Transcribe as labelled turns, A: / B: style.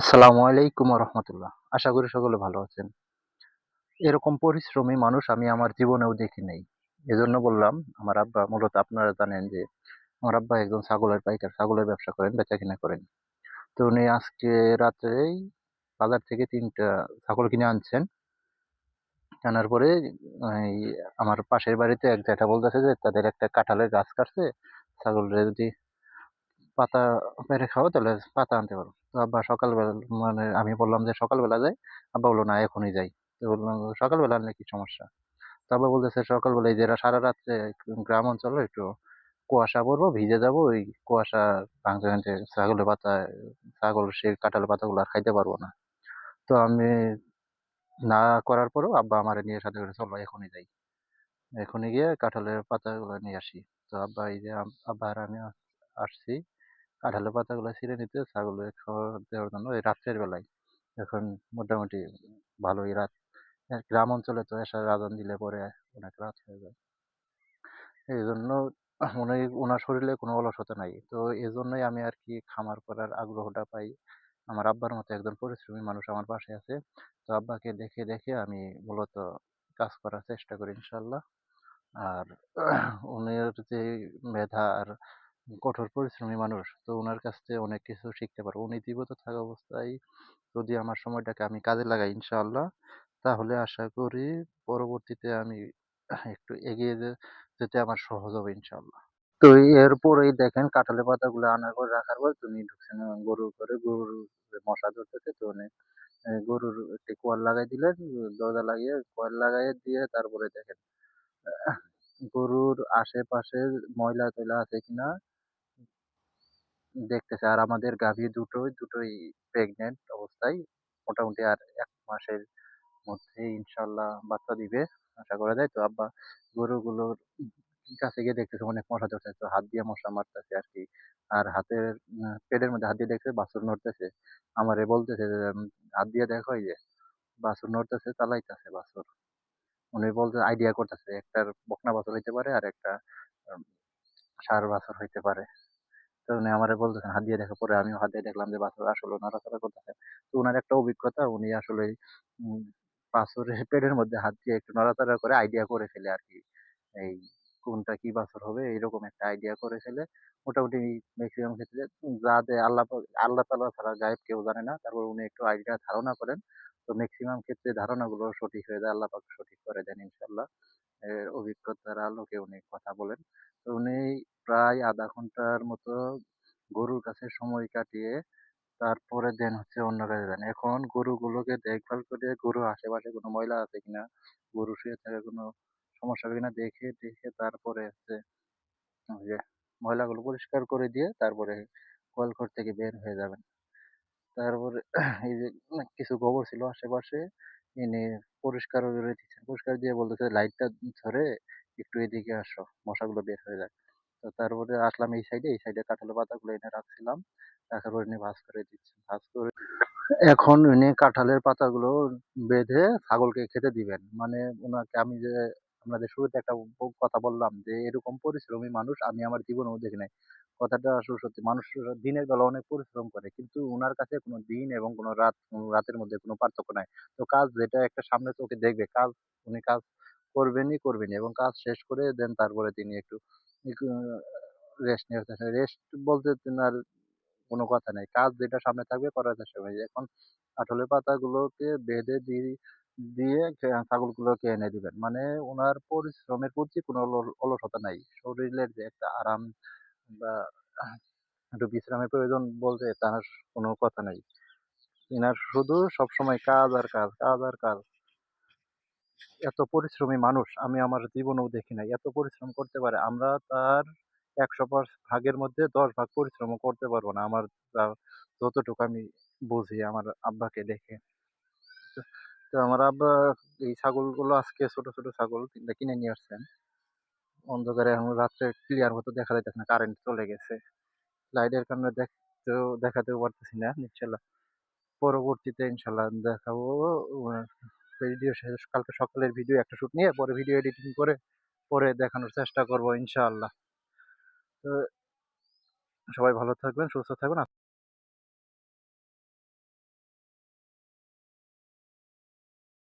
A: আসসালামু আলাইকুম রহমতুল্লাহ আশা করি সকলে ভালো আছেন। এরকম পরিশ্রমী মানুষ আমি আমার জীবনেও দেখি নাই। এজন্য বললাম, আমার আব্বা মূলত আপনারা জানেন যে, আমার আব্বা একজন ছাগলের পাইকার, ছাগলের ব্যবসা করেন বেচা কিনা করেন। তো উনি আজকে রাত্রেই বাজার থেকে তিনটা ছাগল কিনে আনছেন। আনার পরে আমার পাশের বাড়িতে এক জ্যাঠা বলতেছে যে, তাদের একটা কাঁঠালের গাছ কাটছে, ছাগলের যদি পাতা পেরে খাও তাহলে পাতা আনতে পারো। তো আব্বা সকালবেলা মানে আমি বললাম যে সকালবেলা যাই। আব্বা বলল, না, এখনই যাই। তো বললাম, সকালবেলা আনলে কি সমস্যা? তো আব্বা বলতেছে, সকালবেলা এই যে সারা রাত্রে গ্রাম অঞ্চলে একটু কুয়াশা পড়ব, ভিজে যাব, ওই কুয়াশা ভাঙতে ভাঙতে ছাগলের পাতা, ছাগল, সে কাঁঠালের পাতাগুলো আর খাইতে পারব না। তো আমি না করার পরেও আব্বা আমার নিয়ে সাথে করে চলো এখনই যাই। এখনই গিয়ে কাঁঠালের পাতাগুলো নিয়ে আসি। তো আব্বা এই যে আব্বা আর আমি আসছি। কাঁঠালের পাতাগুলো ছিঁড়ে নিতে ছাগলের খাবার দেওয়ার জন্য এই রাত্রের বেলায়। এখন মোটামুটি ভালোই রাত। গ্রাম অঞ্চলে তো এসে আজান দিলে পরে অনেক রাত হয়ে যায়। এই জন্য উনি ওনার শরীরে কোনো অলসতা নাই। তো এই জন্যই আমি আর কি খামার করার আগ্রহটা পাই। আমার আব্বার মতো একজন পরিশ্রমী মানুষ আমার পাশে আছে। তো আব্বাকে দেখে দেখে আমি মূলত কাজ করার চেষ্টা করি ইনশাল্লাহ আর উনার যে মেধা আর কঠোর পরিশ্রমী মানুষ, তো ওনার কাছ থেকে অনেক কিছু শিখতে পারব। উনি জীবিত থাকা অবস্থায় যদি আমার সময়টাকে আমি কাজে লাগাই, ইনশাআল্লাহ, তাহলে আশা করি পরবর্তীতে আমি একটু এগিয়ে যেতে আমার সহজ হবে, ইনশাআল্লাহ। তো এরপরেই দেখেন, কাঁঠালের পাতাগুলো আনার পর রাখার পর তুমি ঢুকছেন গরুর করে গরুর মশা ধরতেছে তো গরুর একটি কোয়াল লাগাই দিলেন, দরজা লাগিয়ে কোয়াল লাগাই দিয়ে তারপরে দেখেন গরুর আশেপাশে ময়লা টয়লা আছে কিনা দেখতেছে। আর আমাদের গাভী দুটোই দুটোই প্রেগনেন্ট অবস্থায়। মোটামুটি আর এক মাসের মধ্যে ইনশাল্লাহ বাচ্চা দিবে, আশা করা যায়। তো আব্বা গরুগুলোর কাছে গিয়ে দেখতেছে অনেক মশা ধরতেছে তো হাত দিয়ে মশা মারতেছে আর কি। আর হাতের পেটের মধ্যে হাত দিয়ে দেখছে বাছুর নড়তেছে। আমারে বলতেছে হাত দিয়ে দেখো যে, বাছুর নড়তেছে, চালাইতেছে বাছুর। উনি বলতে আইডিয়া করতেছে, একটার বকনা বাছুর হইতে পারে আর একটা সার বাছুর হইতে পারে। উনি আমারে বলতেছেন, হাত দিয়ে দেখো পরে আমিও হাত দিয়ে দেখলাম যে বাছুর আসলে নড়াচড়া করতেছে। তো ওনার একটা অভিজ্ঞতা, উনি আসলে বাছুরের পেটের মধ্যে হাত দিয়ে একটু নড়াচড়া করে আইডিয়া করে ফেলে আর কি এই কোনটা কি বাছর হবে, এরকম একটা আইডিয়া করে ফেলে। মোটামুটি ম্যাক্সিমাম ক্ষেত্রে যা দেয় আল্লাহ আল্লাহ তাআলা ছাড়া গায়েব কেউ জানে না। তারপর উনি একটু আইডিয়া ধারণা করেন। তো ম্যাক্সিমাম ক্ষেত্রে ধারণাগুলো সঠিক হয়ে যায়, আল্লাহ সঠিক করে দেন ইনশাল্লাহ অভিজ্ঞতার আলোকে উনি কথা বলেন। তো উনি প্রায় আধা ঘণ্টার মতো গরুর কাছে সময় কাটিয়ে তারপরে দেন হচ্ছে অন্য কাজে যান। এখন গরুগুলোকে দেখভাল করে গরুর আশেপাশে কোনো ময়লা আছে কিনা, গরু শুয়ে থাকা কোনো সমস্যা কিনা দেখে দেখে তারপরে হচ্ছে যে ময়লাগুলো পরিষ্কার করে দিয়ে তারপরে গোয়ালঘর থেকে বের হয়ে যাবেন। তারপরে এই যে কিছু গোবর ছিল আশেপাশে ইনি পরিষ্কার করে দিচ্ছেন। পরিষ্কার দিয়ে বলতেছে, লাইটটা ধরে একটু এদিকে আসো, মশাগুলো বের হয়ে যাক। তারপরে আসলাম এই সাইডে এই সাইডে কাঁঠালের পাতাগুলো এনে রাখছিলাম। রাখার পর ইনি ভাঁজ করে দিচ্ছেন ভাঁজ করে এখন উনি কাঁঠালের পাতাগুলো বেঁধে ছাগলকে খেতে দিবেন। মানে ওনাকে আমি যে আপনাদের শুরুতে একটা কথা বললাম যে, এরকম পরিশ্রমী মানুষ আমি আমার জীবনেও দেখি নাই। কথাটা আসলে সত্যি, মানুষ দিনের বেলা অনেক পরিশ্রম করে, কিন্তু ওনার কাছে কোনো দিন এবং কোনো রাত রাতের মধ্যে কোনো পার্থক্য নাই। তো কাজ যেটা একটা সামনে চোখে দেখবে, কাজ, উনি কাজ করবেনই করবেনই এবং কাজ শেষ করে দেন, তারপরে তিনি একটু রেস্ট নিয়ে রেস্ট বলতে তিনার কোনো কথা নেই। কাজ যেটা সামনে থাকবে করার চেষ্টা করবে। এখন কাঁঠালের পাতাগুলোকে বেঁধে দিয়ে দিয়ে ছাগলগুলোকে এনে দিবেন। মানে ওনার পরিশ্রমের প্রতি কোনো অলসতা নাই। শরীরের যে একটা আরাম বা একটু বিশ্রামের প্রয়োজন বলতে তার কোনো কথা নাই। এনার শুধু সবসময় কাজ আর কাজ, কাজ আর কাজ। এত পরিশ্রমী মানুষ আমি আমার জীবনেও দেখি নাই। এত পরিশ্রম করতে পারে। আমরা তার ১০০ ভাগের মধ্যে ১০ ভাগ পরিশ্রমও করতে পারব না। আমার যতটুকু আমি বুঝি আমার আব্বাকে দেখে। তো আমার আব্বা এই ছাগলগুলো আজকে ছোট, ছোট ছাগল ৩ কিনে নিয়ে আসছেন। অন্ধকারে এখন রাত্রে ক্লিয়ার মতো দেখা যাইতেছে না। কারেন্ট চলে গেছে। লাইটের কারণে দেখতেও দেখাতেও পারতেছি না। ইনশাআল্লাহ পরবর্তীতে ইনশাআল্লাহ দেখাবো। ভিডিও শেষ কালকে সকালের ভিডিও একটা শ্যুট নিয়ে পরে ভিডিও এডিটিং করে পরে দেখানোর চেষ্টা করব ইনশাআল্লাহ। তো সবাই ভালো থাকবেন, সুস্থ থাকবেন।